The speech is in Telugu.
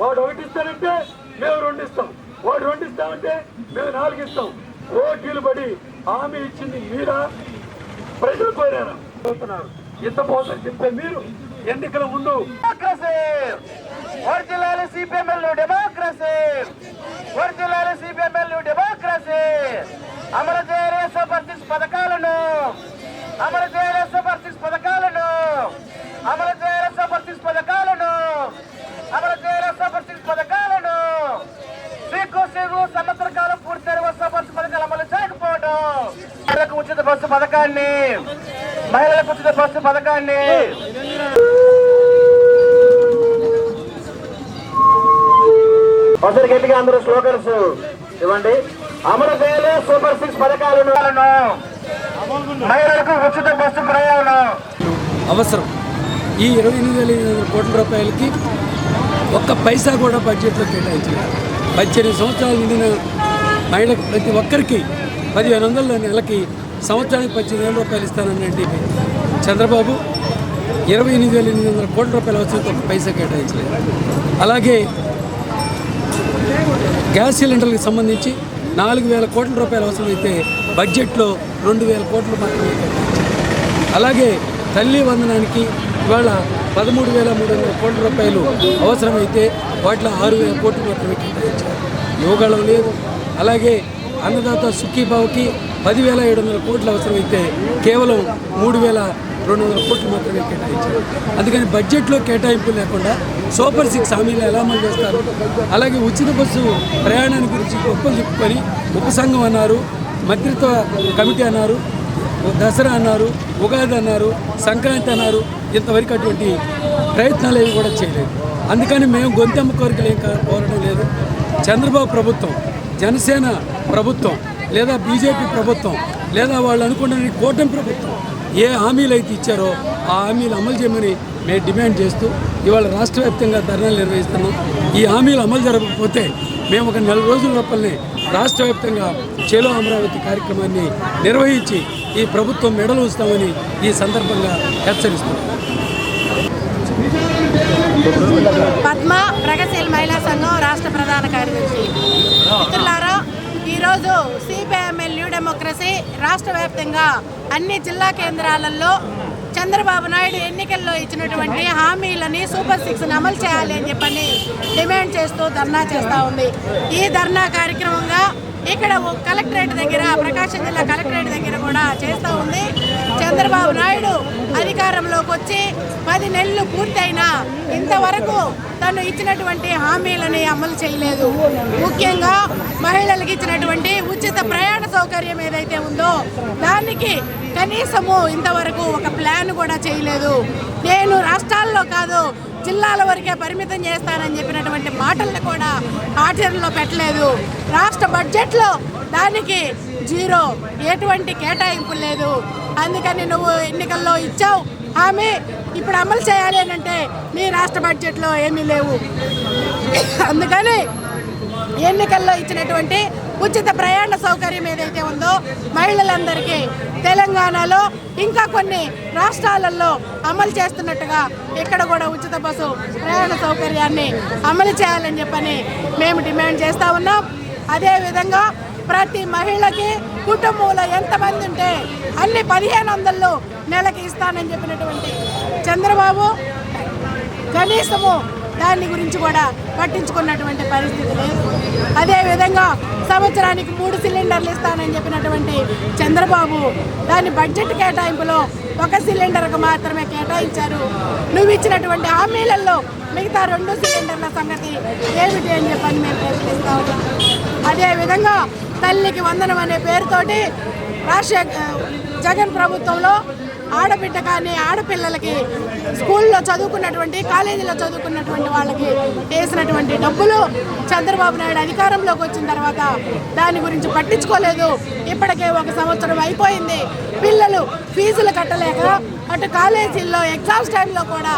వాడు ఒకటి ఇస్తానంటే మేము రెండు ఇస్తాం. వాడు రెండు ఇస్తామంటే మేము నాలుగు ఇస్తాం. పోటీలు పడి హామీ ఇచ్చింది మీరా? ప్రజలు కోరారా చెబుతున్నారు ఇంత మోసం చెప్పే మీరు ఎన్నికల ముందు democracy original CPI ML democracy original CPI ML democracy అమలు చేయలే సూపర్ సిక్స్ పథకాలను! అమలు చేయలే సూపర్ సిక్స్ పథకాలను! అమలు చేయలే సూపర్ సిక్స్ పథకాలను అమలు చేయలే సూపర్ సిక్స్ పథకాలను సిగ్గు సిగ్గు సంవత్సర కాలం పూర్తయిన సూపర్ సిక్స్ పథకాలు అమలు చేయకపోవడం మహిళలకు ఉచిత బస్సు పథకాన్ని మహిళలకు ఉచిత బస్సు పథకాన్ని. ఒకసారి గట్టిగా అందరూ స్లోగన్స్ ఇవ్వండి. అమలు చేయలే సూపర్ సిక్స్ పథకాలను. మహిళలకు ఉచిత బస్సు ప్రయాణం. అవసరం. ఈ ఇరవై ఎనిమిది వేల ఎనిమిది వందల కోట్ల రూపాయలకి ఒక్క పైసా కూడా బడ్జెట్లో కేటాయించలేదు. పద్దెనిమిది సంవత్సరాలు నిండిన మహిళకు ప్రతి ఒక్కరికి పదిహేను వందల నెలకి సంవత్సరానికి పద్దెనిమిది వేల రూపాయలు ఇస్తానన్నట్టు చంద్రబాబు ఇరవై ఎనిమిది వేల ఎనిమిది వందల కోట్ల రూపాయల అవసరం ఒక పైసా కేటాయించలేదు. అలాగే గ్యాస్ సిలిండర్లకు సంబంధించి నాలుగు వేల కోట్ల రూపాయలు అవసరమైతే బడ్జెట్లో రెండు వేల కోట్లు మాత్రమే అలాగే తల్లి వందనానికి ఇవాళ పదమూడు వేల మూడు వందల కోట్ల రూపాయలు అవసరమైతే వాటిలో ఆరు వేల కోట్లు మాత్రమే కేటాయించారు. యోగాళం లేదు అలాగే అన్నదాత సుఖీబావుకి పదివేల ఏడు వందల కోట్లు అవసరమైతే కేవలం మూడు వేల రెండు వందల కోట్లు మాత్రమే కేటాయించారు అందుకని బడ్జెట్లో కేటాయింపు లేకుండా సూపర్ సిక్స్ హామీలు ఎలా అమలు చేస్తారు? అలాగే ఉచిత బస్సు ప్రయాణాన్ని గురించి గొప్పలు చెప్పుకొని ఉపసంఘం అన్నారు మంత్రిత్వ కమిటీ అన్నారు దసరా అన్నారు ఉగాది అన్నారు సంక్రాంతి అన్నారు ఇంతవరకు అటువంటి ప్రయత్నాలు ఏవి కూడా చేయలేదు. అందుకని మేము గొంతెమ్మ కోరికలు ఏం కోరడం లేదు. చంద్రబాబు ప్రభుత్వం జనసేన ప్రభుత్వం లేదా బీజేపీ ప్రభుత్వం లేదా వాళ్ళు అనుకున్న కూటమి ప్రభుత్వం ఏ హామీలు అయితే ఇచ్చారో ఆ హామీలు అమలు చేయమని మేము డిమాండ్ చేస్తూ ఇవాళ రాష్ట్ర వ్యాప్తంగా ధర్నాలు నిర్వహిస్తున్నాం. ఈ హామీలు అమలు జరగకపోతే మేము ఒక నెల రోజుల లోపలనే రాష్ట్ర వ్యాప్తంగా చేలో అమరావతి కార్యక్రమాన్ని నిర్వహించి ఈ ప్రభుత్వం మెడలు ఉంచుతామని ఈ సందర్భంగా హెచ్చరిస్తున్నాం. పద్మ రాష్ట్ర వ్యాప్తంగా అన్ని జిల్లా కేంద్రాలలో చంద్రబాబు నాయుడు ఎన్నికల్లో ఇచ్చినటువంటి హామీలని సూపర్ సిక్స్ని అమలు చేయాలి అని చెప్పని డిమాండ్ చేస్తూ ధర్నా చేస్తూ ఉంది. ఈ ధర్నా కార్యక్రమంగా ఇక్కడ ఓ కలెక్టరేట్ దగ్గర ప్రకాశం జిల్లా కలెక్టరేట్ దగ్గర కూడా చేస్తూ ఉంది. చంద్రబాబు నాయుడు అధికారంలోకి వచ్చి పది నెలలు పూర్తయినా ఇంతవరకు తను ఇచ్చినటువంటి హామీలని అమలు చేయలేదు. ముఖ్యంగా మహిళలకు ఇచ్చినటువంటి ఉచిత ప్రయాణ సౌకర్యం ఏదైతే ఉందో దానికి కనీసము ఇంతవరకు ఒక ప్లాన్ కూడా చేయలేదు. నేను రాష్ట్రాల్లో కాదు జిల్లాల వరకే పరిమితం చేస్తానని చెప్పినటువంటి మాటలను కూడా ఆచరణలో పెట్టలేదు. రాష్ట్ర బడ్జెట్లో దానికి జీరో ఎటువంటి కేటాయింపు లేదు. అందుకని నువ్వు ఎన్నికల్లో ఇచ్చావు హామీ ఇప్పుడు అమలు చేయాలి అని అంటే మీ రాష్ట్ర బడ్జెట్లో ఏమీ లేవు. అందుకని ఎన్నికల్లో ఇచ్చినటువంటి ఉచిత ప్రయాణ సౌకర్యం ఏదైతే ఉందో మహిళలందరికీ తెలంగాణలో ఇంకా కొన్ని రాష్ట్రాలలో అమలు చేస్తున్నట్టుగా ఇక్కడ కూడా ఉచిత బస్సు ప్రయాణ సౌకర్యాన్ని అమలు చేయాలని చెప్పని మేము డిమాండ్ చేస్తూ ఉన్నాం. అదేవిధంగా ప్రతి మహిళకి కుటుంబంలో ఎంతమంది ఉంటే అన్ని పదిహేను వందలు నెలకి ఇస్తానని చెప్పినటువంటి చంద్రబాబు కనీసము దాని గురించి కూడా పట్టించుకున్నటువంటి పరిస్థితి లేదు. అదేవిధంగా సంవత్సరానికి మూడు సిలిండర్లు ఇస్తానని చెప్పినటువంటి చంద్రబాబు దాని బడ్జెట్ కేటాయింపులో ఒక సిలిండర్కు మాత్రమే కేటాయించారు. నువ్వు ఇచ్చినటువంటి హామీలలో మిగతా రెండు సిలిండర్ల సంగతి ఏమిటి అని చెప్పని మేము ప్రశ్నిస్తా ఉన్నాం. అదేవిధంగా తల్లికి వందనం అనే పేరుతోటి రాజశేఖర్ జగన్ ప్రభుత్వంలో ఆడబిడ్డ కానీ ఆడపిల్లలకి స్కూల్లో చదువుకున్నటువంటి కాలేజీలో చదువుకున్నటువంటి వాళ్ళకి వేసినటువంటి డబ్బులు చంద్రబాబు నాయుడు అధికారంలోకి వచ్చిన తర్వాత దాని గురించి పట్టించుకోలేదు. ఇప్పటికే ఒక సంవత్సరం అయిపోయింది. పిల్లలు ఫీజులు కట్టలేక అటు కాలేజీల్లో ఎగ్జామ్స్ టైంలో కూడా